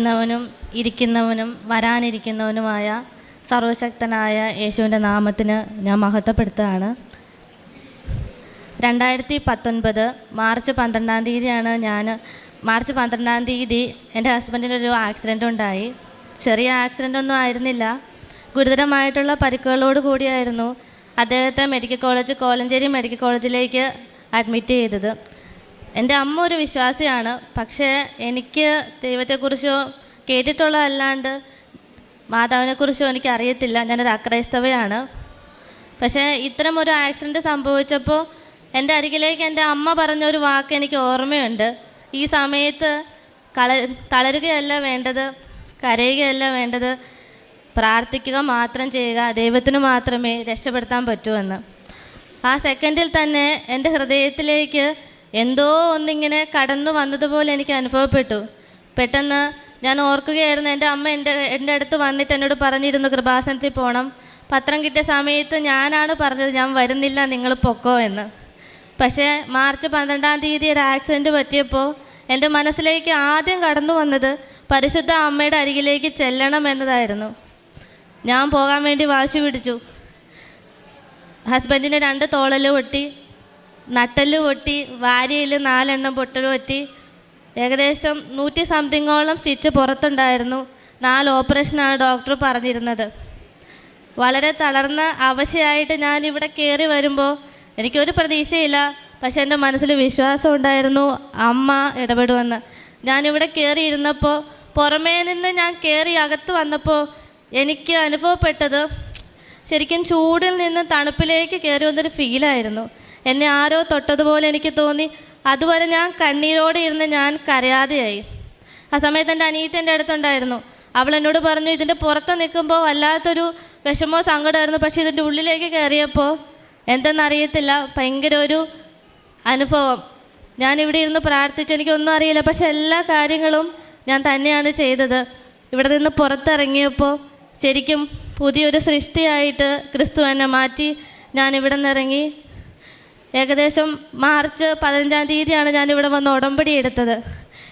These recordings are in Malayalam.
ുന്നവനും ഇരിക്കുന്നവനും വരാനിരിക്കുന്നവനുമായ സർവശക്തനായ യേശുവിന്റെ നാമത്തിന് ഞാൻ മഹത്വപ്പെടുത്തുകയാണ്. രണ്ടായിരത്തി പത്തൊൻപത് മാർച്ച് പന്ത്രണ്ടാം തീയതിയാണ് ഞാൻ മാർച്ച് പന്ത്രണ്ടാം തീയതി എന്റെ ഹസ്ബൻഡിന് ഒരു ആക്സിഡന്റ് ഉണ്ടായി. ചെറിയ ആക്സിഡന്റ് ഒന്നും ആയിരുന്നില്ല. ഗുരുതരമായിട്ടുള്ള പരിക്കുകളോട് കൂടിയായിരുന്നു അദ്ദേഹത്തെ മെഡിക്കൽ കോളേജ് കോലഞ്ചേരി മെഡിക്കൽ കോളേജിലേക്ക് അഡ്മിറ്റ് ചെയ്തത്. എന്റെ അമ്മ ഒരു വിശ്വാസിയാണ്. പക്ഷേ എനിക്ക് ദൈവത്തെക്കുറിച്ചോ കേട്ടിട്ടുള്ളതല്ലാണ്ട് മാതാവിനെക്കുറിച്ചോ എനിക്ക് അറിയത്തില്ല ഞാനൊരു അക്രൈസ്തവയാണ്. പക്ഷേ ഇത്തരം ഒരു ആക്സിഡന്റ് സംഭവിച്ചപ്പോൾ എന്റെ അരികിലേക്ക് എന്റെ അമ്മ പറഞ്ഞ ഒരു വാക്ക് എനിക്ക് ഓർമ്മയുണ്ട്. ഈ സമയത്ത് കള തളരുകയല്ല വേണ്ടത് കരയുകയല്ല വേണ്ടത് പ്രാർത്ഥിക്കുക മാത്രം ചെയ്യുക ദൈവത്തിന് മാത്രമേ രക്ഷപ്പെടുത്താൻ പറ്റൂ എന്ന്. ആ സെക്കൻഡിൽ തന്നെ എന്റെ ഹൃദയത്തിലേക്ക് എന്തോ ഒന്നിങ്ങനെ കടന്നു വന്നതുപോലെ എനിക്ക് അനുഭവപ്പെട്ടു. പെട്ടെന്ന് ഞാൻ ഓർക്കുകയായിരുന്നു എന്റെ അമ്മ എന്റെ എന്റെ അടുത്ത് വന്നിട്ട് എന്നോട് പറഞ്ഞിരുന്നു കൃപാസനത്തിൽ പോകണം പത്രം കിട്ടിയ സമയത്ത് ഞാനാണ് പറഞ്ഞത് ഞാൻ വരുന്നില്ല നിങ്ങൾ പൊക്കോ എന്ന്. പക്ഷേ മാർച്ച് പന്ത്രണ്ടാം തീയതി ഒരു ആക്സിഡന്റ് പറ്റിയപ്പോൾ എന്റെ മനസ്സിലേക്ക് ആദ്യം കടന്നു വന്നത് പരിശുദ്ധ അമ്മയുടെ അരികിലേക്ക് ചെല്ലണം എന്നതായിരുന്നു. ഞാൻ പോകാൻ വേണ്ടി വാശി പിടിച്ചു. ഹസ്ബൻഡിന് രണ്ട് തോളൽ പൊട്ടി നട്ടൽ പൊട്ടി വാരിയിൽ നാലെണ്ണം പൊട്ടൽ പൊട്ടി ഏകദേശം നൂറ്റി സംതിങ്ങോളം സ്റ്റിച്ച് പുറത്തുണ്ടായിരുന്നു. നാല് ഓപ്പറേഷനാണ് ഡോക്ടർ പറഞ്ഞിരുന്നത്. വളരെ തളർന്ന അവശയായിട്ട് ഞാൻ ഇവിടെ കയറി വരുമ്പോൾ എനിക്കൊരു പ്രതീക്ഷയില്ല. പക്ഷേ എന്റെ മനസ്സിൽ വിശ്വാസം ഉണ്ടായിരുന്നു. അമ്മ ഇടപെടുമെന്ന്. ഞാനിവിടെ കയറിയിരുന്നപ്പോൾ പുറമേ നിന്ന് ഞാൻ കയറി അകത്ത് വന്നപ്പോൾ എനിക്ക് അനുഭവപ്പെട്ടത് ശരിക്കും ചൂടിൽ നിന്ന് തണുപ്പിലേക്ക് കയറി വന്നൊരു ഫീലായിരുന്നു എന്നെ ആരോ തൊട്ടതുപോലെ എനിക്ക് തോന്നി. അതുവരെ ഞാൻ കണ്ണീരോടെ ഇരുന്ന് ഞാൻ കരയാതെയായി. ആ സമയത്ത് എന്റെ അനിയത്തി എന്റെ അടുത്തുണ്ടായിരുന്നു. അവൾ എന്നോട് പറഞ്ഞു ഇതിന്റെ പുറത്ത് നിൽക്കുമ്പോൾ വല്ലാത്തൊരു വിഷമോ സങ്കടമായിരുന്നു പക്ഷേ ഇതിന്റെ ഉള്ളിലേക്ക് കയറിയപ്പോൾ എന്തെന്നറിയത്തില്ല ഭയങ്കര ഒരു അനുഭവം. ഞാൻ ഇവിടെ ഇരുന്ന് പ്രാർത്ഥിച്ചു. എനിക്കൊന്നും അറിയില്ല. പക്ഷെ എല്ലാ കാര്യങ്ങളും ഞാൻ തന്നെയാണ് ചെയ്തത്. ഇവിടെ നിന്ന് പുറത്തിറങ്ങിയപ്പോൾ ശരിക്കും പുതിയൊരു സൃഷ്ടിയായിട്ട് ക്രിസ്തു എന്നെ മാറ്റി. ഞാൻ ഇവിടെ നിന്നിറങ്ങി ഏകദേശം മാർച്ച് പതിനഞ്ചാം തീയതിയാണ് ഞാനിവിടെ വന്ന് ഉടമ്പടി എടുത്തത്.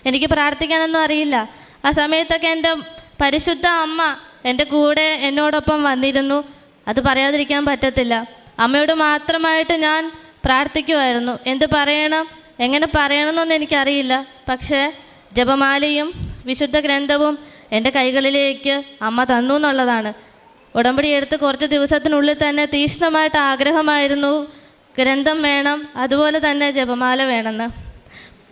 എനിക്ക് പ്രാർത്ഥിക്കാനൊന്നും അറിയില്ല. ആ സമയത്തൊക്കെ എന്റെ പരിശുദ്ധ അമ്മ എന്റെ കൂടെ എന്നോടൊപ്പം വന്നിരുന്നു. അത് പറയാതിരിക്കാൻ പറ്റത്തില്ല. അമ്മയോട് മാത്രമായിട്ട് ഞാൻ പ്രാർത്ഥിക്കുമായിരുന്നു എന്ത് പറയണം? എങ്ങനെ പറയണമെന്നൊന്നും എനിക്കറിയില്ല. പക്ഷേ ജപമാലയും വിശുദ്ധ ഗ്രന്ഥവും എന്റെ കൈകളിലേക്ക് അമ്മ തന്നു എന്നുള്ളതാണ്. ഉടമ്പടി എടുത്ത് കുറച്ച് ദിവസത്തിനുള്ളിൽ തന്നെ തീക്ഷ്ണമായിട്ട് ആഗ്രഹമായിരുന്നു ഗ്രന്ഥം വേണം അതുപോലെ തന്നെ ജപമാല വേണമെന്ന്.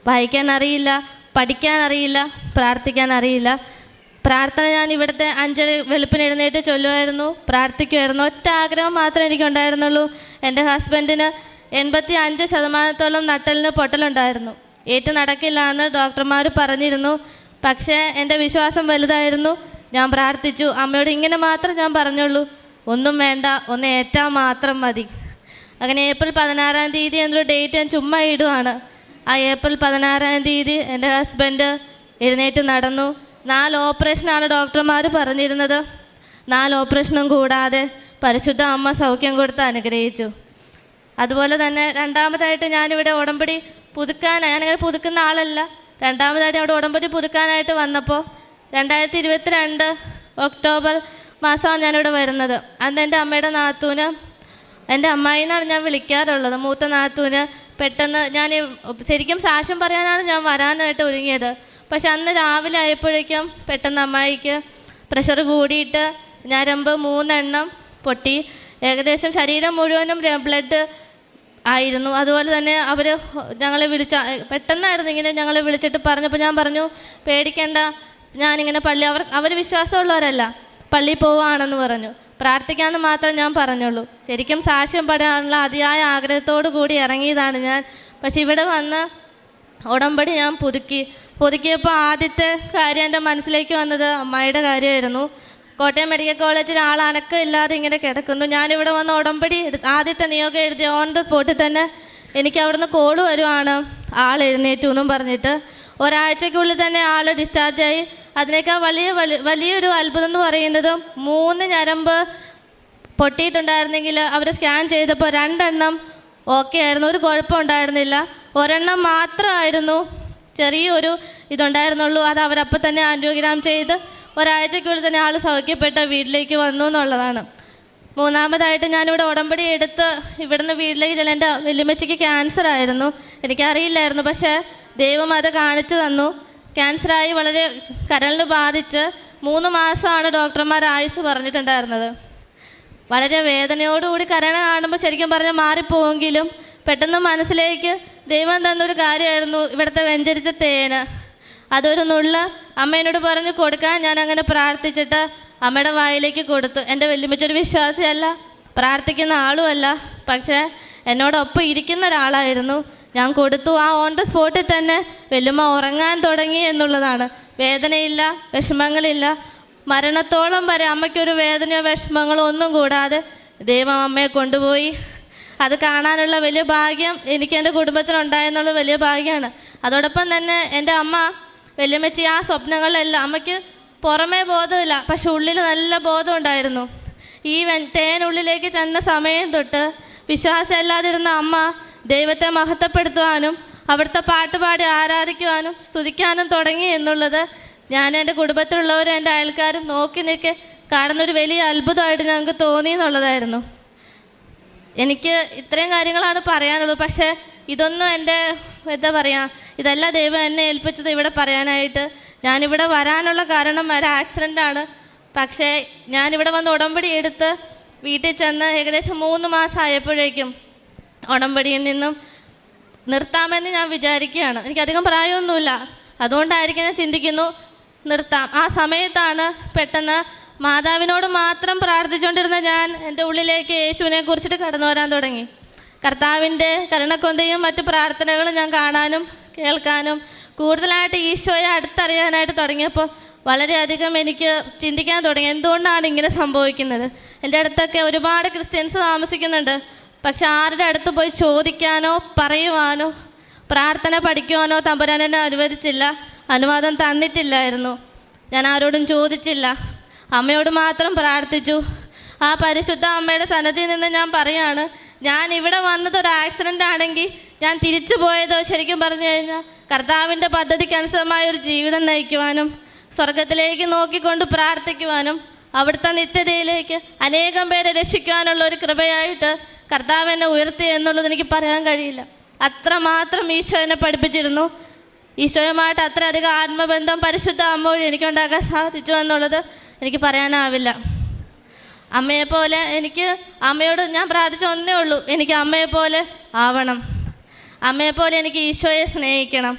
വായിക്കാൻ അറിയില്ല പഠിക്കാൻ അറിയില്ല പ്രാർത്ഥിക്കാൻ അറിയില്ല. പ്രാർത്ഥന ഞാൻ ഇവിടുത്തെ അഞ്ചര വെളുപ്പിന് എഴുന്നേറ്റ് ചൊല്ലുമായിരുന്നു പ്രാർത്ഥിക്കുമായിരുന്നു. ഒറ്റ ആഗ്രഹം മാത്രമേ എനിക്കുണ്ടായിരുന്നുള്ളൂ. എന്റെ ഹസ്ബൻഡിന് എൺപത്തി അഞ്ച് ശതമാനത്തോളം നട്ടലിന് പൊട്ടലുണ്ടായിരുന്നു. ഏറ്റു നടക്കില്ല എന്ന് ഡോക്ടർമാർ പറഞ്ഞിരുന്നു. പക്ഷേ എന്റെ വിശ്വാസം വലുതായിരുന്നു. ഞാൻ പ്രാർത്ഥിച്ചു. അമ്മയോട് ഇങ്ങനെ മാത്രം ഞാൻ പറഞ്ഞുള്ളൂ. ഒന്നും വേണ്ട ഒന്ന് ഏറ്റാൽ മാത്രം മതി. അങ്ങനെ ഏപ്രിൽ പതിനാറാം തീയതി എന്നൊരു ഡേറ്റ് ഞാൻ ചുമ്മാ ഇടുവാണ്. ആ ഏപ്രിൽ പതിനാറാം തീയതി എന്റെ ഹസ്ബൻഡ് എഴുന്നേറ്റ് നടന്നു. നാല് ഓപ്പറേഷനാണ് ഡോക്ടർമാർ പറഞ്ഞിരുന്നത്. നാല് ഓപ്പറേഷനും കൂടാതെ പരിശുദ്ധ അമ്മ സൗഖ്യം കൊടുത്ത് അനുഗ്രഹിച്ചു. അതുപോലെ തന്നെ രണ്ടാമതായിട്ട് ഞാനിവിടെ ഉടമ്പടി പുതുക്കാനായി ഞാനങ്ങനെ പുതുക്കുന്ന ആളല്ല. രണ്ടാമതായിട്ട് അവിടെ ഉടമ്പടി പുതുക്കാനായിട്ട് വന്നപ്പോൾ രണ്ടായിരത്തി ഇരുപത്തിരണ്ട് ഒക്ടോബർ മാസമാണ് ഞാനിവിടെ വരുന്നത്. അന്ന് എന്റെ അമ്മയുടെ നാത്തൂന് എന്റെ അമ്മായിന്നാണ് ഞാൻ വിളിക്കാറുള്ളത്. മൂത്ത നാത്തൂന് പെട്ടെന്ന് ഞാൻ ശരിക്കും സാക്ഷ്യം പറയാനാണ് ഞാൻ വരാനായിട്ട് ഒരുങ്ങിയത്. പക്ഷെ അന്ന് രാവിലെ ആയപ്പോഴേക്കും പെട്ടെന്ന് അമ്മായിക്ക് പ്രഷർ കൂടിയിട്ട് ഞരമ്പ് മൂന്നെണ്ണം പൊട്ടി. ഏകദേശം ശരീരം മുഴുവനും ബ്ലഡ് ആയിരുന്നു. അതുപോലെ തന്നെ അവർ ഞങ്ങളെ വിളിച്ച പെട്ടെന്നായിരുന്നു ഇങ്ങനെ ഞങ്ങളെ വിളിച്ചിട്ട് പറഞ്ഞപ്പോൾ ഞാൻ പറഞ്ഞു പേടിക്കേണ്ട ഞാനിങ്ങനെ പള്ളി അവർ അവർ വിശ്വാസമുള്ളവരല്ല. പള്ളിയിൽ പോവാണെന്ന് പറഞ്ഞു. പ്രാർത്ഥിക്കാമെന്ന് മാത്രം ഞാൻ പറഞ്ഞുള്ളൂ. ശരിക്കും സാക്ഷ്യം പറയാനുള്ള അതിയായ ആഗ്രഹത്തോടു കൂടി ഇറങ്ങിയതാണ് ഞാൻ. പക്ഷെ ഇവിടെ വന്ന് ഉടമ്പടി ഞാൻ പുതുക്കി. പുതുക്കിയപ്പോൾ ആദ്യത്തെ കാര്യം എന്റെ മനസ്സിലേക്ക് വന്നത് അമ്മായിയുടെ കാര്യമായിരുന്നു. കോട്ടയം മെഡിക്കൽ കോളേജിൽ ആൾ അനക്കം ഇല്ലാതെ ഇങ്ങനെ കിടക്കുന്നു. ഞാനിവിടെ വന്ന് ഉടമ്പടി ആദ്യത്തെ നിയോഗം എഴുതി ഓൺ ദ സ്പോട്ടിൽ തന്നെ എനിക്ക് അവിടുന്ന് കോൾ വരുവാണ്. ആൾ എഴുന്നേറ്റു എന്നും പറഞ്ഞിട്ട്. ഒരാഴ്ചക്കുള്ളിൽ തന്നെ ആൾ ഡിസ്ചാർജായി അതിനേക്കാൾ വലിയ വലി വലിയൊരു അത്ഭുതം എന്ന് പറയുന്നത് മൂന്ന് ഞരമ്പ് പൊട്ടിയിട്ടുണ്ടായിരുന്നെങ്കിൽ അവർ സ്കാൻ ചെയ്തപ്പോൾ രണ്ടെണ്ണം ഓക്കെ ആയിരുന്നു. ഒരു കുഴപ്പം ഉണ്ടായിരുന്നില്ല. ഒരെണ്ണം മാത്രമായിരുന്നു ചെറിയൊരു ഇതുണ്ടായിരുന്നുള്ളൂ. അത് അവരപ്പം തന്നെ ആന്റിയോഗ്രാം ചെയ്ത് ഒരാഴ്ചക്കുള്ളിൽ തന്നെ ആൾ സൗഖ്യപ്പെട്ട് വീട്ടിലേക്ക് വന്നു എന്നുള്ളതാണ്. മൂന്നാമതായിട്ട് ഞാനിവിടെ ഉടമ്പടി എടുത്ത് ഇവിടുന്ന് വീട്ടിലേക്ക് ചെല്ലാം എന്റെ വലിയമ്മച്ചിക്ക് ക്യാൻസർ ആയിരുന്നു. എനിക്കറിയില്ലായിരുന്നു. പക്ഷേ ദൈവം അത് കാണിച്ചു തന്നു. ക്യാൻസറായി വളരെ കരളിന് ബാധിച്ച് മൂന്ന് മാസമാണ് ഡോക്ടർമാർ ആയുസ് പറഞ്ഞിട്ടുണ്ടായിരുന്നത്. വളരെ വേദനയോടുകൂടി കരണ കാണുമ്പോൾ ശരിക്കും പറഞ്ഞാൽ മാറിപ്പോവെങ്കിലും പെട്ടെന്ന് മനസ്സിലേക്ക് ദൈവം തന്നൊരു കാര്യമായിരുന്നു ഇവിടുത്തെ വെഞ്ചരിച്ച തേന്. അതൊരു നുള്ള അമ്മേനോട് പറഞ്ഞ് കൊടുക്കാൻ ഞാൻ അങ്ങനെ പ്രാർത്ഥിച്ചിട്ട് അമ്മയുടെ വായിലേക്ക് കൊടുത്തു. എന്റെ വെല്ലുമിച്ചൊരു വിശ്വാസിയല്ല പ്രാർത്ഥിക്കുന്ന ആളുമല്ല. പക്ഷേ എന്നോടൊപ്പം ഇരിക്കുന്ന ഒരാളായിരുന്നു. ഞാൻ കൊടുത്തു. ആ ഓൺ ദ സ്പോട്ടിൽ തന്നെ വെല്ലുമ്മ ഉറങ്ങാൻ തുടങ്ങി എന്നുള്ളതാണ്. വേദനയില്ല വിഷമങ്ങളില്ല. മരണത്തോളം വരെ അമ്മയ്ക്കൊരു വേദനയോ വിഷമങ്ങളോ ഒന്നും കൂടാതെ ദൈവം അമ്മയെ കൊണ്ടുപോയി. അത് കാണാനുള്ള വലിയ ഭാഗ്യം എനിക്ക് എന്റെ കുടുംബത്തിനുണ്ടായെന്നുള്ള വലിയ ഭാഗ്യമാണ്. അതോടൊപ്പം തന്നെ എന്റെ അമ്മ വലിയമ്മച്ചി ആ സ്വപ്നങ്ങളിലെല്ലാം അമ്മയ്ക്ക് പുറമേ ബോധമില്ല പക്ഷെ ഉള്ളിൽ നല്ല ബോധം ഉണ്ടായിരുന്നു. ഈ തേനുള്ളിലേക്ക് ചെന്ന സമയം തൊട്ട് വിശ്വാസമില്ലാതിരുന്ന അമ്മ ദൈവത്തെ മഹത്വപ്പെടുത്തുവാനും അവിടുത്തെ പാട്ടുപാടി ആരാധിക്കുവാനും സ്തുതിക്കാനും തുടങ്ങി എന്നുള്ളത് ഞാൻ എന്റെ കുടുംബത്തിലുള്ളവരും എന്റെ അയൽക്കാരും നോക്കി നിൽക്കെ കാണുന്നൊരു വലിയ അത്ഭുതമായിട്ട് ഞങ്ങൾക്ക് തോന്നി എന്നുള്ളതായിരുന്നു. എനിക്ക് ഇത്രയും കാര്യങ്ങളാണ് പറയാനുള്ളത് പക്ഷേ ഇതൊന്നും എന്റെ എന്താ പറയുക ഇതല്ല ദൈവം എന്നെ ഏൽപ്പിച്ചത് ഇവിടെ പറയാനായിട്ട്. ഞാനിവിടെ വരാനുള്ള കാരണം ഒരു ആക്സിഡന്റാണ് പക്ഷേ ഞാനിവിടെ വന്ന് ഉടമ്പടി എടുത്ത് വീട്ടിൽ ചെന്ന് ഏകദേശം മൂന്ന് മാസം ആയപ്പോഴേക്കും ഉടമ്പടിയിൽ നിന്നും നിർത്താമെന്ന് ഞാൻ വിചാരിക്കുകയാണ്. എനിക്കധികം പ്രായമൊന്നുമില്ല. അതുകൊണ്ടായിരിക്കും ഞാൻ ചിന്തിക്കുന്നു നിർത്താം. ആ സമയത്താണ് പെട്ടെന്ന് മാതാവിനോട് മാത്രം പ്രാർത്ഥിച്ചുകൊണ്ടിരുന്ന ഞാൻ എന്റെ ഉള്ളിലേക്ക് യേശുവിനെ കുറിച്ചിട്ട് കടന്നു വരാൻ തുടങ്ങി. കർത്താവിന്റെ കരുണക്കൊന്തയും മറ്റു പ്രാർത്ഥനകളും ഞാൻ കാണാനും കേൾക്കാനും കൂടുതലായിട്ട് ഈശോയെ അടുത്തറിയാനായിട്ട് തുടങ്ങിയപ്പോൾ വളരെയധികം എനിക്ക് ചിന്തിക്കാൻ തുടങ്ങി. എന്തുകൊണ്ടാണ് ഇങ്ങനെ സംഭവിക്കുന്നത്? എന്റെ അടുത്തൊക്കെ ഒരുപാട് ക്രിസ്ത്യൻസ് താമസിക്കുന്നുണ്ട്. പക്ഷെ ആരുടെ അടുത്ത് പോയി ചോദിക്കാനോ പറയുവാനോ പ്രാർത്ഥന പഠിക്കുവാനോ തമ്പുരാൻ എന്നെ അനുവദിച്ചില്ല. അനുവാദം തന്നിട്ടില്ലായിരുന്നു. ഞാൻ ആരോടും ചോദിച്ചില്ല. അമ്മയോട് മാത്രം പ്രാർത്ഥിച്ചു. ആ പരിശുദ്ധ അമ്മയുടെ സന്നദ്ധിയിൽ നിന്ന് ഞാൻ പറയാണ് ഞാൻ ഇവിടെ വന്നത് ഒരു ആക്സിഡന്റ് ആണെങ്കിൽ ഞാൻ തിരിച്ചു പോയതോ? ശരിക്കും പറഞ്ഞു കഴിഞ്ഞാൽ കർത്താവിന്റെ പദ്ധതിക്ക് അനുസൃതമായ ഒരു ജീവിതം നയിക്കുവാനും സ്വർഗത്തിലേക്ക് നോക്കിക്കൊണ്ട് പ്രാർത്ഥിക്കുവാനും അവിടുത്തെ നിത്യതയിലേക്ക് അനേകം പേരെ രക്ഷിക്കുവാനുള്ള ഒരു കൃപയായിട്ട് കർത്താവ് എന്നെ ഉയർത്തി എന്നുള്ളത് എനിക്ക് പറയാൻ കഴിയില്ല. അത്രമാത്രം ഈശോ എന്നെ പഠിപ്പിച്ചിരുന്നു. ഈശോയുമായിട്ട് അത്രയധികം ആത്മബന്ധം പരിശുദ്ധ അമ്മ വഴി എനിക്കുണ്ടാക്കാൻ സാധിച്ചു എന്നുള്ളത് എനിക്ക് പറയാനാവില്ല. അമ്മയെപ്പോലെ എനിക്ക് അമ്മയോട് ഞാൻ പ്രാർത്ഥിച്ച ഒന്നേ ഉള്ളൂ. എനിക്ക് അമ്മയെപ്പോലെ ആവണം. അമ്മയെപ്പോലെ എനിക്ക് ഈശോയെ സ്നേഹിക്കണം.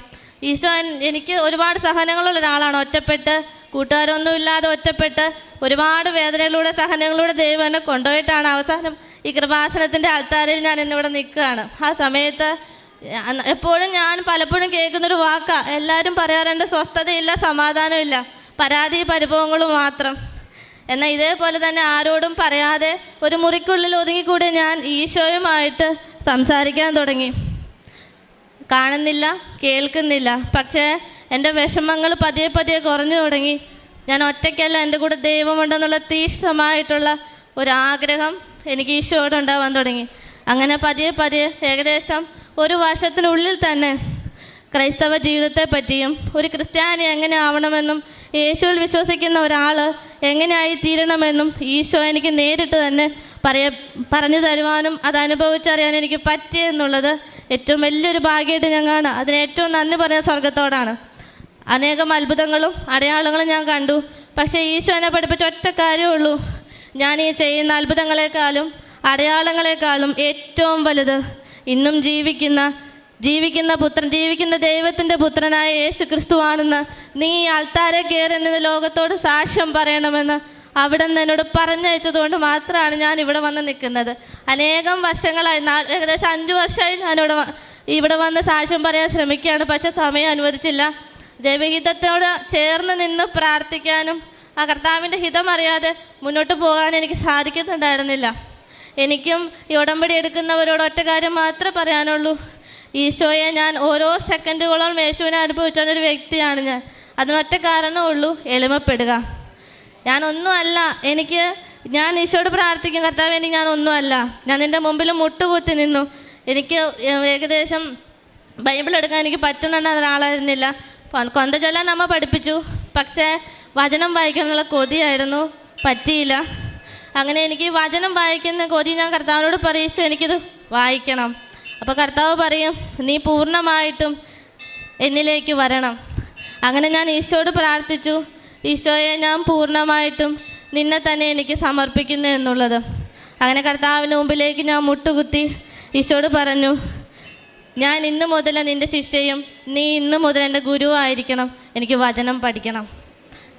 ഈശോ എനിക്ക് ഒരുപാട് സഹനങ്ങളുള്ള ഒരാളാണ്. ഒറ്റപ്പെട്ട് കൂട്ടുകാരൊന്നുമില്ലാതെ ഒറ്റപ്പെട്ട് ഒരുപാട് വേദനകളിലൂടെ സഹനങ്ങളിലൂടെ ദൈവം എന്നെ കൊണ്ടുപോയിട്ടാണ് അവസാനം ഈ കൃപാസനത്തിന്റെ ആൾത്താരിൽ ഞാൻ ഇന്നിവിടെ നിൽക്കുകയാണ്. ആ സമയത്ത് എപ്പോഴും ഞാൻ പലപ്പോഴും കേൾക്കുന്നൊരു വാക്കാണ് എല്ലാവരും പറയാറുണ്ട് സ്വസ്ഥതയില്ല സമാധാനമില്ല പരാതി പരിഭവങ്ങളും മാത്രം. എന്നാൽ ഇതേപോലെ തന്നെ ആരോടും പറയാതെ ഒരു മുറിക്കുള്ളിൽ ഒതുങ്ങിക്കൂടി ഞാൻ ഈശോയുമായിട്ട് സംസാരിക്കാൻ തുടങ്ങി. കാണുന്നില്ല കേൾക്കുന്നില്ല പക്ഷേ എന്റെ വിഷമങ്ങൾ പതിയെ പതിയെ കുറഞ്ഞു തുടങ്ങി. ഞാൻ ഒറ്റയ്ക്കല്ല എന്റെ കൂടെ ദൈവമുണ്ടെന്നുള്ള തീഷ്ണമായിട്ടുള്ള ഒരാഗ്രഹം എനിക്ക് ഈശോയോട് ഉണ്ടാവാൻ തുടങ്ങി. അങ്ങനെ പതിയെ പതിയെ ഏകദേശം ഒരു വർഷത്തിനുള്ളിൽ തന്നെ ക്രൈസ്തവ ജീവിതത്തെ പറ്റിയും ഒരു ക്രിസ്ത്യാനി എങ്ങനെ ആവണമെന്നും യേശുവിൽ വിശ്വസിക്കുന്ന ഒരാൾ എങ്ങനെയായി തീരണമെന്നും ഈശോ എനിക്ക് നേരിട്ട് തന്നെ പറയ പറഞ്ഞു തരുവാനും അത് അനുഭവിച്ചറിയാൻ എനിക്ക് പറ്റിയെന്നുള്ളത് ഏറ്റവും വലിയൊരു ഭാഗ്യമായിട്ട് ഞാൻ കാണാം അതിന് ഏറ്റവും നന്ദി പറഞ്ഞ സ്വർഗത്തോടാണ് അനേകം അത്ഭുതങ്ങളും അടയാളങ്ങളും ഞാൻ കണ്ടു. പക്ഷേ ഈശോ എന്നെ പഠിപ്പിച്ച ഒറ്റ കാര്യമേ ഉള്ളൂ. ഞാൻ ഈ ചെയ്യുന്ന അത്ഭുതങ്ങളെക്കാളും അടയാളങ്ങളെക്കാളും ഏറ്റവും വലുത് ഇന്നും ജീവിക്കുന്ന ജീവിക്കുന്ന പുത്രൻ ജീവിക്കുന്ന ദൈവത്തിന്റെ പുത്രനായ യേശു ക്രിസ്തുവാണെന്ന് നീ ഈ ആൾത്താരെ കയറുന്നത് ലോകത്തോട് സാക്ഷ്യം പറയണമെന്ന് അവിടെ നിന്ന് എന്നോട് പറഞ്ഞയച്ചതുകൊണ്ട് മാത്രമാണ് ഞാൻ ഇവിടെ വന്ന് നിൽക്കുന്നത്. അനേകം വർഷങ്ങളായി ഏകദേശം അഞ്ച് വർഷമായി ഞാനിവിടെ ഇവിടെ വന്ന് സാക്ഷ്യം പറയാൻ ശ്രമിക്കുകയാണ്. പക്ഷെ സമയം അനുവദിച്ചില്ല. ദൈവഹിതത്തോട് ചേർന്ന് നിന്ന് പ്രാർത്ഥിക്കാനും ആ കർത്താവിന്റെ ഹിതം അറിയാതെ മുന്നോട്ട് പോകാൻ എനിക്ക് സാധിക്കുന്നുണ്ടായിരുന്നില്ല. എനിക്കും ഈ ഉടമ്പടി എടുക്കുന്നവരോട് ഒറ്റ കാര്യം മാത്രമേ പറയാനുള്ളൂ. ഈശോയെ ഞാൻ ഓരോ സെക്കൻഡുകളോളം യേശുവിനെ അനുഭവിച്ചൊരു വ്യക്തിയാണ് ഞാൻ. അതിനൊറ്റ കാരണമേ ഉള്ളൂ എളിമപ്പെടുക. ഞാൻ ഒന്നുമല്ല എനിക്ക് ഞാൻ ഈശോയോട് പ്രാർത്ഥിക്കും കർത്താവ് എനിക്ക് ഞാൻ ഒന്നുമല്ല. ഞാൻ നിന്റെ മുമ്പിൽ മുട്ടുകുത്തി നിന്നു. എനിക്ക് ഏകദേശം ബൈബിൾ എടുക്കാൻ എനിക്ക് പറ്റുന്നുണ്ട് ഒരാളായിരുന്നില്ല. കൊന്തചൊല്ലാൻ കൊന്ത ചൊല്ലാൻ അമ്മ പഠിപ്പിച്ചു. പക്ഷേ വചനം വായിക്കാനുള്ള കൊതിയായിരുന്നു. പറ്റിയില്ല. അങ്ങനെ എനിക്ക് വചനം വായിക്കുന്ന കൊതി ഞാൻ കർത്താവിനോട് പറയിച്ചു എനിക്കിത് വായിക്കണം. അപ്പോൾ കർത്താവ് പറയും നീ പൂർണമായിട്ടും എന്നിലേക്ക് വരണം. അങ്ങനെ ഞാൻ ഈശോയോട് പ്രാർത്ഥിച്ചു ഈശോയെ ഞാൻ പൂർണമായിട്ടും നിന്നെ തന്നെ എനിക്ക് സമർപ്പിക്കുന്നു എന്നുള്ളത്. അങ്ങനെ കർത്താവിന് മുമ്പിലേക്ക് ഞാൻ മുട്ടുകുത്തി ഈശോട് പറഞ്ഞു ഞാൻ ഇന്ന് മുതൽ നിന്റെ ശിഷ്യയും നീ ഇന്ന് മുതൽ എന്റെ ഗുരുവായിരിക്കണം. എനിക്ക് വചനം പഠിക്കണം.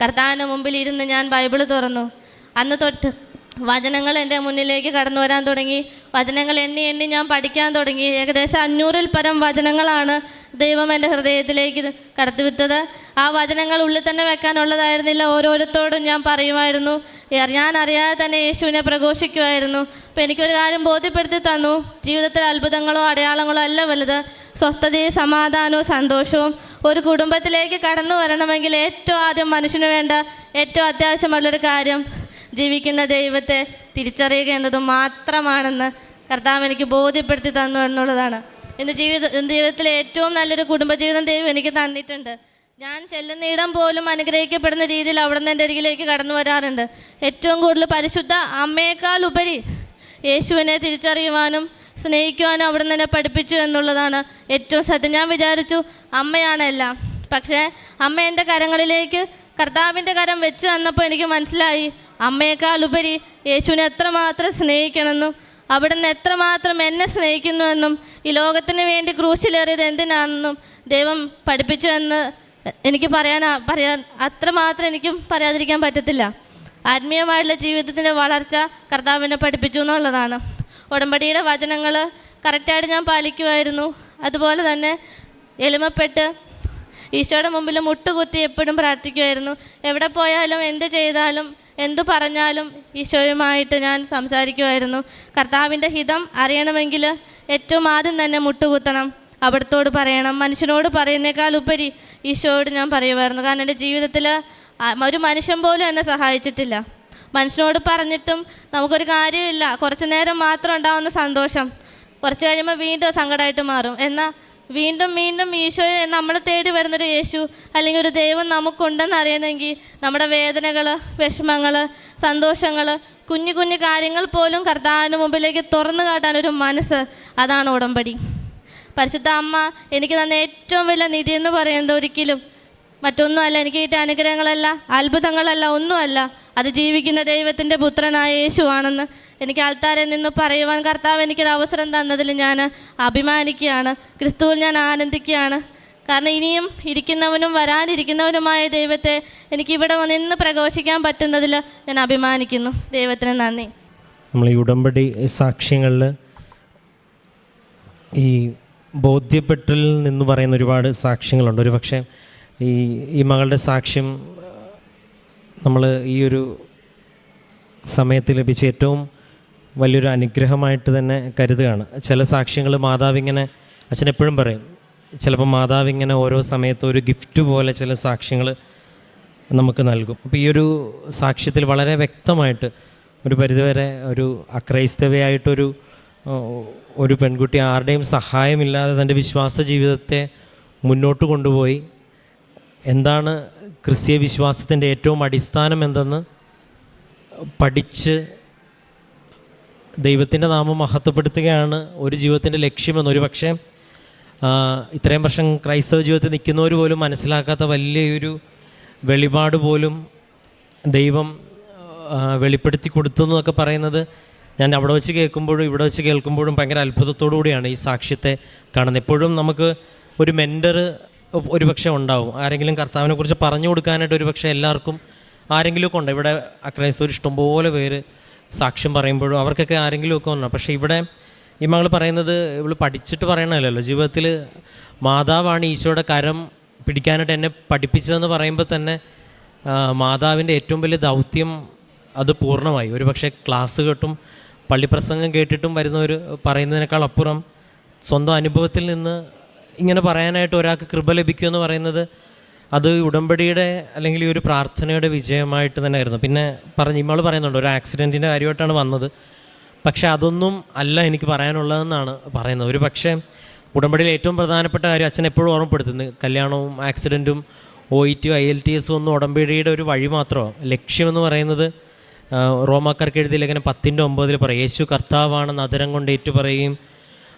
കർത്താവിന്റെ മുമ്പിൽ ഇരുന്ന് ഞാൻ ബൈബിൾ തുറന്നു. അന്ന് തൊട്ട് വചനങ്ങൾ എന്റെ മുന്നിലേക്ക് കടന്നു വരാൻ തുടങ്ങി. വചനങ്ങൾ എണ്ണി എണ്ണി ഞാൻ പഠിക്കാൻ തുടങ്ങി. ഏകദേശം അഞ്ഞൂറിൽ പരം വചനങ്ങളാണ് ദൈവം എന്റെ ഹൃദയത്തിലേക്ക് കടത്തിവിട്ടത്. ആ വചനങ്ങൾ ഉള്ളിൽ തന്നെ വെക്കാനുള്ളതായിരുന്നില്ല. ഓരോരുത്തോടും ഞാൻ പറയുമായിരുന്നു. ഞാൻ അറിയാതെ തന്നെ യേശുവിനെ പ്രഘോഷിക്കുമായിരുന്നു. അപ്പോൾ എനിക്കൊരു കാര്യം ബോധ്യപ്പെടുത്തി തന്നു. ജീവിതത്തിൽ അത്ഭുതങ്ങളോ അടയാളങ്ങളോ അല്ല വലുത്. സ്വസ്ഥതയും സമാധാനവും സന്തോഷവും ഒരു കുടുംബത്തിലേക്ക് കടന്നു വരണമെങ്കിൽ ഏറ്റവും ആദ്യം മനുഷ്യന് വേണ്ട ഏറ്റവും അത്യാവശ്യമുള്ളൊരു കാര്യം ജീവിക്കുന്ന ദൈവത്തെ തിരിച്ചറിയുക എന്നതും മാത്രമാണെന്ന് കർത്താവ് എനിക്ക് ബോധ്യപ്പെടുത്തി തന്നു എന്നുള്ളതാണ്. എന്റെ ജീവിത ജീവിതത്തിലെ ഏറ്റവും നല്ലൊരു കുടുംബജീവിതം ദൈവം എനിക്ക് തന്നിട്ടുണ്ട്. ഞാൻ ചെല്ലുന്ന ഇടം പോലും അനുഗ്രഹിക്കപ്പെടുന്ന രീതിയിൽ അവിടെ നിന്ന് എന്റെ അരികിലേക്ക് കടന്നു വരാറുണ്ട്. ഏറ്റവും കൂടുതൽ പരിശുദ്ധ അമ്മയേക്കാൾ ഉപരി യേശുവിനെ തിരിച്ചറിയുവാനും സ്നേഹിക്കുവാനും അവിടെ നിന്ന് എന്നെ പഠിപ്പിച്ചു എന്നുള്ളതാണ് ഏറ്റവും സത്യം. ഞാൻ വിചാരിച്ചു അമ്മയാണ് എല്ലാം. പക്ഷേ അമ്മ എന്റെ കരങ്ങളിലേക്ക് കർത്താവിന്റെ കരം വെച്ച് തന്നപ്പോൾ എനിക്ക് മനസ്സിലായി അമ്മയേക്കാൾ ഉപരി യേശുവിനെ എത്രമാത്രം സ്നേഹിക്കണമെന്നും അവിടുന്ന് എത്രമാത്രം എന്നെ സ്നേഹിക്കുന്നുവെന്നും ഈ ലോകത്തിന് വേണ്ടി ക്രൂശിലേറിയത് എന്തിനാണെന്നും ദൈവം പഠിപ്പിച്ചു എന്ന് എനിക്ക് പറയാൻ പറയാൻ അത്രമാത്രം എനിക്കും പറയാതിരിക്കാൻ പറ്റത്തില്ല. ആത്മീയമായിട്ടുള്ള ജീവിതത്തിന്റെ വളർച്ച കർത്താവിനെ പഠിപ്പിച്ചു എന്നുള്ളതാണ്. ഉടമ്പടിയുടെ വചനങ്ങൾ കറക്റ്റായിട്ട് ഞാൻ പാലിക്കുമായിരുന്നു. അതുപോലെ തന്നെ എളിമപ്പെട്ട് ഈശോയുടെ മുമ്പിൽ മുട്ടുകുത്തി എപ്പോഴും പ്രാർത്ഥിക്കുമായിരുന്നു. എവിടെ പോയാലും എന്ത് ചെയ്താലും എന്തു പറഞ്ഞാലും ഈശോയുമായിട്ട് ഞാൻ സംസാരിക്കുമായിരുന്നു. കർത്താവിന്റെ ഹിതം അറിയണമെങ്കിൽ ഏറ്റവും ആദ്യം തന്നെ മുട്ടുകുത്തണം. അവിടത്തോട് പറയണം. മനുഷ്യനോട് പറയുന്നേക്കാൾ ഉപരി ഈശോയോട് ഞാൻ പറയുമായിരുന്നു. കാരണം എന്റെ ജീവിതത്തിൽ ഒരു മനുഷ്യൻ പോലും എന്നെ സഹായിച്ചിട്ടില്ല. മനുഷ്യനോട് പറഞ്ഞിട്ടും നമുക്കൊരു കാര്യമില്ല. കുറച്ച് നേരം മാത്രം ഉണ്ടാവുന്ന സന്തോഷം. കുറച്ച് കഴിയുമ്പോൾ വീണ്ടും സങ്കടമായിട്ട് മാറും. എന്നാൽ വീണ്ടും വീണ്ടും ഈശോയെ നമ്മൾ തേടി വരുന്നൊരു യേശു അല്ലെങ്കിൽ ഒരു ദൈവം നമുക്കുണ്ടെന്ന് അറിയണമെങ്കിൽ നമ്മുടെ വേദനകൾ വിഷമങ്ങൾ സന്തോഷങ്ങൾ കുഞ്ഞു കുഞ്ഞു കാര്യങ്ങൾ പോലും കർത്താവിന് മുമ്പിലേക്ക് തുറന്നു കാട്ടാൻ ഒരു മനസ്സ് അതാണ് ഉടമ്പടി. പരിശുദ്ധ അമ്മ എനിക്ക് തന്ന ഏറ്റവും വലിയ നിധി എന്ന് പറയുന്നത് ഒരിക്കലും മറ്റൊന്നുമല്ല. എനിക്ക് കിട്ടിയ അനുഗ്രഹങ്ങളല്ല അത്ഭുതങ്ങളല്ല ഒന്നുമല്ല. അത് ജീവിക്കുന്ന ദൈവത്തിന്റെ പുത്രനായ യേശുവാണെന്ന് എനിക്ക് ആൾത്താരിൽ നിന്ന് പറയുവാൻ കർത്താവ് എനിക്കൊരു അവസരം തന്നതിൽ ഞാൻ അഭിമാനിക്കുകയാണ്. ക്രിസ്തുവിൽ ഞാൻ ആനന്ദിക്കുകയാണ്. കാരണം ഇനിയും ഇരിക്കുന്നവനും വരാനിരിക്കുന്നവനുമായ ദൈവത്തെ എനിക്ക് ഇവിടെ നിന്ന് പ്രഘോഷിക്കാൻ പറ്റുന്നതിൽ ഞാൻ അഭിമാനിക്കുന്നു. ദൈവത്തിന് നന്ദി. നമ്മൾ ഈ ഉടമ്പടി സാക്ഷ്യങ്ങളിൽ ഈ ബോധ്യപ്പെട്ടിൽ നിന്ന് പറയുന്ന ഒരുപാട് സാക്ഷ്യങ്ങളുണ്ട്. ഒരു പക്ഷേ ഈ ഈ മകളുടെ സാക്ഷ്യം നമ്മൾ ഈ ഒരു സമയത്ത് ലഭിച്ച ഏറ്റവും വലിയൊരു അനുഗ്രഹമായിട്ട് തന്നെ കരുതുകയാണ്. ചില സാക്ഷ്യങ്ങൾ മാതാവിങ്ങനെ അച്ഛൻ എപ്പോഴും പറയും ചിലപ്പോൾ മാതാവിങ്ങനെ ഓരോ സമയത്തും ഒരു ഗിഫ്റ്റ് പോലെ ചില സാക്ഷ്യങ്ങൾ നമുക്ക് നൽകും. അപ്പോൾ ഈ ഒരു സാക്ഷ്യത്തിൽ വളരെ വ്യക്തമായിട്ട് ഒരു പരിധിവരെ ഒരു അക്രൈസ്തവയായിട്ടൊരു ഒരു പെൺകുട്ടി ആരുടെയും സഹായമില്ലാതെ തന്റെ വിശ്വാസ ജീവിതത്തെ മുന്നോട്ട് കൊണ്ടുപോയി എന്താണ് ക്രിസ്തീയ വിശ്വാസത്തിന്റെ ഏറ്റവും അടിസ്ഥാനം എന്തെന്ന് പഠിച്ച് ദൈവത്തിന്റെ നാമം മഹത്വപ്പെടുത്തുകയാണ് ഒരു ജീവിതത്തിന്റെ ലക്ഷ്യമെന്ന്. ഒരു പക്ഷേ ഇത്രയും വർഷം ക്രൈസ്തവ ജീവിതത്തിൽ നിൽക്കുന്നവർ പോലും മനസ്സിലാക്കാത്ത വലിയൊരു വെളിപാട് പോലും ദൈവം വെളിപ്പെടുത്തി കൊടുത്തു എന്നൊക്കെ പറയുന്നത് ഞാൻ അവിടെ വെച്ച് കേൾക്കുമ്പോഴും ഇവിടെ വെച്ച് കേൾക്കുമ്പോഴും ഭയങ്കര അത്ഭുതത്തോടു കൂടിയാണ് ഈ സാക്ഷ്യത്തെ കാണുന്നത്. എപ്പോഴും നമുക്ക് ഒരു മെന്റർ ഒരു പക്ഷേ ഉണ്ടാവും. ആരെങ്കിലും കർത്താവിനെ കുറിച്ച് പറഞ്ഞു കൊടുക്കാനായിട്ട് ഒരുപക്ഷെ എല്ലാവർക്കും ആരെങ്കിലുമൊക്കെ ഉണ്ട്. ഇവിടെ അക്രൈസ്തവർ ഇഷ്ടംപോലെ പേര് സാക്ഷ്യം പറയുമ്പോഴും അവർക്കൊക്കെ ആരെങ്കിലുമൊക്കെ ഒക്കെ ഉണ്ട്. പക്ഷേ ഇവിടെ ഈ മകൾ പറയുന്നത് ഇവൾ പഠിച്ചിട്ട് പറയണമല്ലോ ജീവിതത്തിൽ മാതാവാണ് ഈശോയുടെ കരം പിടിക്കാനായിട്ട് എന്നെ പഠിപ്പിച്ചതെന്ന് പറയുമ്പോൾ തന്നെ മാതാവിന്റെ ഏറ്റവും വലിയ ദൗത്യം അത് പൂർണമായി. ഒരു പക്ഷേ ക്ലാസ് കേട്ടും പള്ളിപ്രസംഗം കേട്ടിട്ടും വരുന്നവർ പറയുന്നതിനേക്കാൾ അപ്പുറം സ്വന്തം അനുഭവത്തിൽ നിന്ന് ഇങ്ങനെ പറയാനായിട്ട് ഒരാൾക്ക് കൃപ ലഭിക്കുമെന്ന് പറയുന്നത് അത് ഉടമ്പടിയുടെ അല്ലെങ്കിൽ ഒരു പ്രാർത്ഥനയുടെ വിജയമായിട്ട് തന്നെ ആയിരുന്നു. പിന്നെ പറഞ്ഞ് ഇമ്മൾ പറയുന്നുണ്ട് ഒരു ആക്സിഡന്റിന്റെ കാര്യമായിട്ടാണ് വന്നത്. പക്ഷേ അതൊന്നും അല്ല എനിക്ക് പറയാനുള്ളതെന്നാണ് പറയുന്നത്. ഒരു പക്ഷേ ഉടമ്പടിയിൽ ഏറ്റവും പ്രധാനപ്പെട്ട കാര്യം അച്ഛൻ എപ്പോഴും ഓർമ്മപ്പെടുത്തുന്നു. കല്യാണവും ആക്സിഡന്റും O E T I L T എസും ഒന്നും ഉടമ്പടിയുടെ ഒരു വഴി മാത്രമോ ലക്ഷ്യമെന്ന് പറയുന്നത് റോമാക്കാർക്ക് എഴുതിയ ലേഖനം പത്തിന്റെ ഒമ്പതിൽ പറയും യേശു കർത്താവാണെന്ന് അതരം കൊണ്ട് ഏറ്റുപറയുകയും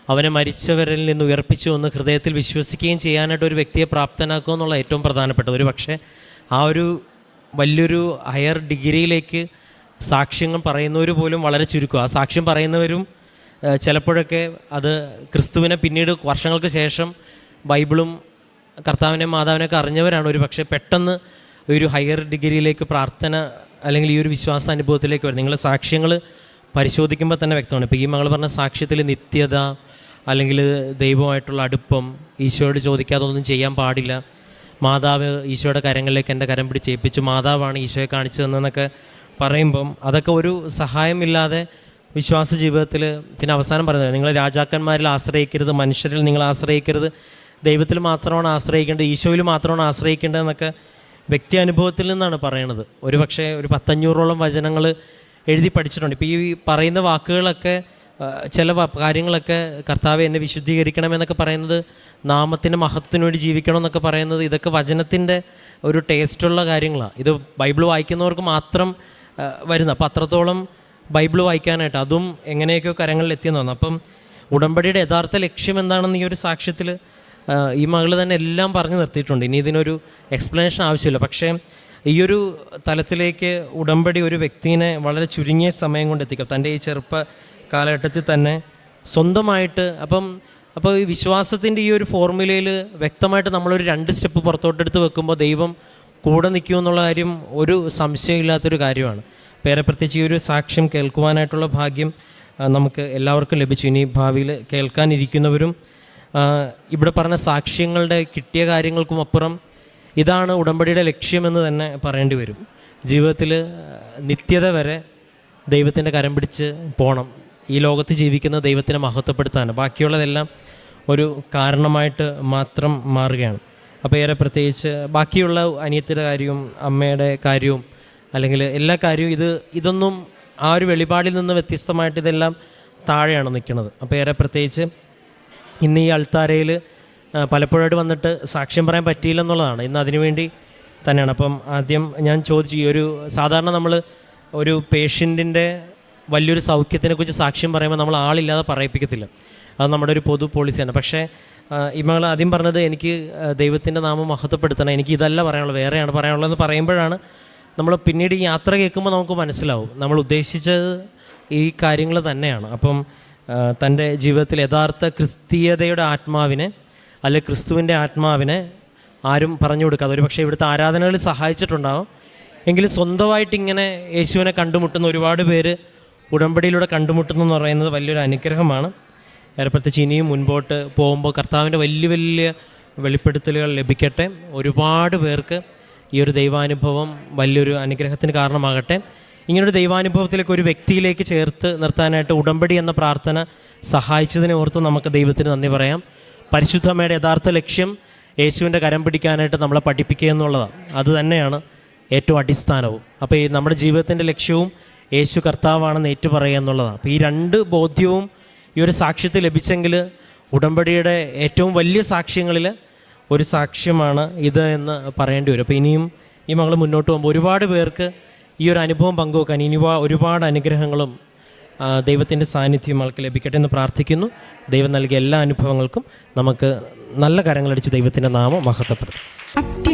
അവനെ മരിച്ചവരിൽ നിന്ന് ഉയർപ്പിച്ചു എന്ന് ഹൃദയത്തിൽ വിശ്വസിക്കുകയും ചെയ്യാനായിട്ട് ഒരു വ്യക്തിയെ പ്രാപ്തനാക്കുക എന്നുള്ള ഏറ്റവും പ്രധാനപ്പെട്ടത്. ഒരു പക്ഷേ ആ ഒരു വലിയൊരു ഹയർ ഡിഗ്രിയിലേക്ക് സാക്ഷ്യങ്ങൾ പറയുന്നവർ പോലും വളരെ ചുരുക്കും. ആ സാക്ഷ്യം പറയുന്നവരും ചിലപ്പോഴൊക്കെ അത് ക്രിസ്തുവിനെ പിന്നീട് വർഷങ്ങൾക്ക് ശേഷം ബൈബിളും കർത്താവിനെ മാതാവിനെയൊക്കെ അറിഞ്ഞവരാണ്. ഒരു പക്ഷേ പെട്ടെന്ന് ഒരു ഹയർ ഡിഗ്രിയിലേക്ക് പ്രാർത്ഥന അല്ലെങ്കിൽ ഈ ഒരു വിശ്വാസ അനുഭവത്തിലേക്ക് വരും. നിങ്ങളുടെ സാക്ഷ്യങ്ങൾ പരിശോധിക്കുമ്പോൾ തന്നെ വ്യക്തമാണ്. ഇപ്പോൾ ഈ മകൾ പറഞ്ഞ സാക്ഷ്യത്തിൽ നിത്യത അല്ലെങ്കിൽ ദൈവമായിട്ടുള്ള അടുപ്പം ഈശോയോട് ചോദിക്കാതെ ഒന്നും ചെയ്യാൻ പാടില്ല. മാതാവ് ഈശോയുടെ കരങ്ങളിലേക്ക് എന്റെ കരം പിടിച്ച് ഏൽപ്പിച്ചു. മാതാവാണ് ഈശോയെ കാണിച്ചു തന്നതെന്നൊക്കെ പറയുമ്പം അതൊക്കെ ഒരു സഹായമില്ലാതെ വിശ്വാസ ജീവിതത്തിൽ പിന്നെ അവസാനം പറയുന്നത് നിങ്ങൾ രാജാക്കന്മാരിൽ ആശ്രയിക്കരുത് മനുഷ്യരിൽ നിങ്ങൾ ആശ്രയിക്കരുത് ദൈവത്തിൽ മാത്രമാണ് ആശ്രയിക്കേണ്ടത് ഈശോയിൽ മാത്രമാണ് ആശ്രയിക്കേണ്ടതെന്നൊക്കെ വ്യക്തി അനുഭവത്തിൽ നിന്നാണ് പറയണത്. ഒരു പക്ഷേ ഒരു പത്തഞ്ഞൂറോളം വചനങ്ങൾ എഴുതി പഠിച്ചിട്ടുണ്ട്. ഇപ്പോൾ ഈ പറയുന്ന വാക്കുകളൊക്കെ ചില കാര്യങ്ങളൊക്കെ കർത്താവ് എന്നെ വിശുദ്ധീകരിക്കണം എന്നൊക്കെ പറയുന്നത് നാമത്തിന്റെ മഹത്വത്തിന് വേണ്ടി ജീവിക്കണം എന്നൊക്കെ പറയുന്നത് ഇതൊക്കെ വചനത്തിന്റെ ഒരു ടേസ്റ്റുള്ള കാര്യങ്ങളാണ് ഇത് ബൈബിൾ വായിക്കുന്നവർക്ക് മാത്രം വരുന്ന. അപ്പം അത്രത്തോളം ബൈബിൾ വായിക്കാനായിട്ട് അതും എങ്ങനെയൊക്കെയോ കരങ്ങളിൽ എത്തിയെന്നാണ് അപ്പം ഉടമ്പടിയുടെ യഥാർത്ഥ ലക്ഷ്യം എന്താണെന്ന് ഈ ഒരു സാക്ഷ്യത്തിൽ ഈ മകൾ തന്നെ എല്ലാം പറഞ്ഞു നിർത്തിയിട്ടുണ്ട്. ഇനി ഇതിനൊരു എക്സ്പ്ലനേഷൻ ആവശ്യമില്ല. പക്ഷേ ഈ ഒരു തലത്തിലേക്ക് ഉടമ്പടി ഒരു വ്യക്തിനെ വളരെ ചുരുങ്ങിയ സമയം കൊണ്ട് എത്തിക്കും. തന്റെ ഈ ചെറുപ്പ കാലഘട്ടത്തിൽ തന്നെ സ്വന്തമായിട്ട് അപ്പം അപ്പോൾ ഈ വിശ്വാസത്തിന്റെ ഈ ഒരു ഫോർമുലയിൽ വ്യക്തമായിട്ട് നമ്മളൊരു രണ്ട് സ്റ്റെപ്പ് പുറത്തോട്ടെടുത്ത് വെക്കുമ്പോൾ ദൈവം കൂടെ നിൽക്കുമെന്നുള്ള കാര്യം ഒരു സംശയമില്ലാത്തൊരു കാര്യമാണ്. പേരെ പ്രത്യേകിച്ച് ഈ ഒരു സാക്ഷ്യം കേൾക്കുവാനായിട്ടുള്ള ഭാഗ്യം നമുക്ക് എല്ലാവർക്കും ലഭിച്ചു. ഇനി ഭാവിയിൽ കേൾക്കാനിരിക്കുന്നവരും ഇവിടെ പറഞ്ഞ സാക്ഷ്യങ്ങളുടെ കിട്ടിയ കാര്യങ്ങൾക്കും അപ്പുറം ഇതാണ് ഉടമ്പടിയുടെ ലക്ഷ്യമെന്ന് തന്നെ പറയേണ്ടി വരും. ജീവിതത്തിൽ നിത്യത വരെ ദൈവത്തിന്റെ കരം പിടിച്ച് പോകണം ഈ ലോകത്ത് ജീവിക്കുന്ന ദൈവത്തിനെ മഹത്വപ്പെടുത്താനാണ് ബാക്കിയുള്ളതെല്ലാം ഒരു കാരണമായിട്ട് മാത്രം മാറുകയാണ്. അപ്പോൾ ഏറെ പ്രത്യേകിച്ച് ബാക്കിയുള്ള അനിയത്തിയുടെ കാര്യവും അമ്മയുടെ കാര്യവും അല്ലെങ്കിൽ എല്ലാ കാര്യവും ഇത് ഇതൊന്നും ആ ഒരു വെളിപാടിൽ നിന്ന് വ്യത്യസ്തമായിട്ട് ഇതെല്ലാം താഴെയാണ് നിൽക്കുന്നത്. അപ്പോൾ ഏറെ പ്രത്യേകിച്ച് ഇന്ന് ഈ അൾത്താരയിൽ പലപ്പോഴായിട്ട് വന്നിട്ട് സാക്ഷ്യം പറയാൻ പറ്റിയില്ലെന്നുള്ളതാണ്. ഇന്ന് അതിനുവേണ്ടി തന്നെയാണ്. അപ്പം ആദ്യം ഞാൻ ചോദിച്ചു ഈ ഒരു സാധാരണ നമ്മൾ ഒരു പേഷ്യന്റിന്റെ വലിയൊരു സൗഖ്യത്തിനെക്കുറിച്ച് സാക്ഷ്യം പറയുമ്പോൾ നമ്മൾ ആളില്ലാതെ പറയിപ്പിക്കത്തില്ല. അത് നമ്മുടെ ഒരു പൊതു പോളിസിയാണ്. പക്ഷേ ഇമകൾ ആദ്യം പറഞ്ഞത് എനിക്ക് ദൈവത്തിന്റെ നാമം മഹത്വപ്പെടുത്തണം. എനിക്ക് ഇതല്ല പറയാനുള്ളത് വേറെയാണ് പറയാനുള്ളതെന്ന് പറയുമ്പോഴാണ് നമ്മൾ പിന്നീട് ഈ യാത്ര കേൾക്കുമ്പോൾ നമുക്ക് മനസ്സിലാവും. നമ്മൾ ഉദ്ദേശിച്ചത് ഈ കാര്യങ്ങൾ തന്നെയാണ്. അപ്പം തന്റെ ജീവിതത്തിൽ യഥാർത്ഥ ക്രിസ്തീയതയുടെ ആത്മാവിനെ അല്ലെ ക്രിസ്തുവിന്റെ ആത്മാവിനെ ആരും പറഞ്ഞു കൊടുക്കാതെ ഒരു പക്ഷേ ഇവിടുത്തെ ആരാധനകളിൽ സഹായിച്ചിട്ടുണ്ടാവും. എങ്കിലും സ്വന്തമായിട്ട് ഇങ്ങനെ യേശുവിനെ കണ്ടുമുട്ടുന്ന ഒരുപാട് പേര് ഉടമ്പടിയിലൂടെ കണ്ടുമുട്ടുന്നു എന്ന് പറയുന്നത് വലിയൊരു അനുഗ്രഹമാണ്. പ്രത്യേകിച്ച് ഇനിയും മുൻപോട്ട് പോകുമ്പോൾ കർത്താവിന്റെ വലിയ വലിയ വെളിപ്പെടുത്തലുകൾ ലഭിക്കട്ടെ. ഒരുപാട് പേർക്ക് ഈ ഒരു ദൈവാനുഭവം വലിയൊരു അനുഗ്രഹത്തിന് കാരണമാകട്ടെ. ഇങ്ങനൊരു ദൈവാനുഭവത്തിലേക്ക് ഒരു വ്യക്തിയിലേക്ക് ചേർത്ത് നിർത്താനായിട്ട് ഉടമ്പടി എന്ന പ്രാർത്ഥന സഹായിച്ചതിനെ ഓർത്ത് നമുക്ക് ദൈവത്തിന് നന്ദി പറയാം. പരിശുദ്ധമ്മയുടെ യഥാർത്ഥ ലക്ഷ്യം യേശുവിന്റെ കരം പിടിക്കാനായിട്ട് നമ്മളെ പഠിപ്പിക്കുക എന്നുള്ളതാണ്. അത് തന്നെയാണ് ഏറ്റവും അടിസ്ഥാനവും. അപ്പോൾ ഈ നമ്മുടെ ജീവിതത്തിന്റെ ലക്ഷ്യവും യേശു കർത്താവാണെന്ന് ഏറ്റുപറയുക എന്നുള്ളതാണ്. അപ്പോൾ ഈ രണ്ട് ബോധ്യവും ഈ ഒരു സാക്ഷ്യത്തിൽ ലഭിച്ചെങ്കിൽ ഉടമ്പടിയുടെ ഏറ്റവും വലിയ സാക്ഷ്യങ്ങളിൽ ഒരു സാക്ഷ്യമാണ് ഇത് എന്ന് പറയേണ്ടി വരും. അപ്പോൾ ഇനിയും ഈ മകൾ മുന്നോട്ട് പോകുമ്പോൾ ഒരുപാട് പേർക്ക് ഈ ഒരു അനുഭവം പങ്കുവെക്കാൻ ഇനി ഒരുപാട് അനുഗ്രഹങ്ങളും ദൈവത്തിന്റെ സാന്നിധ്യം ആൾക്ക് ലഭിക്കട്ടെ എന്ന് പ്രാർത്ഥിക്കുന്നു. ദൈവം നൽകിയ എല്ലാ അനുഭവങ്ങൾക്കും നമുക്ക് നല്ല കരങ്ങളടിച്ച് ദൈവത്തിന്റെ നാമം മഹത്വപ്പെടുത്തും.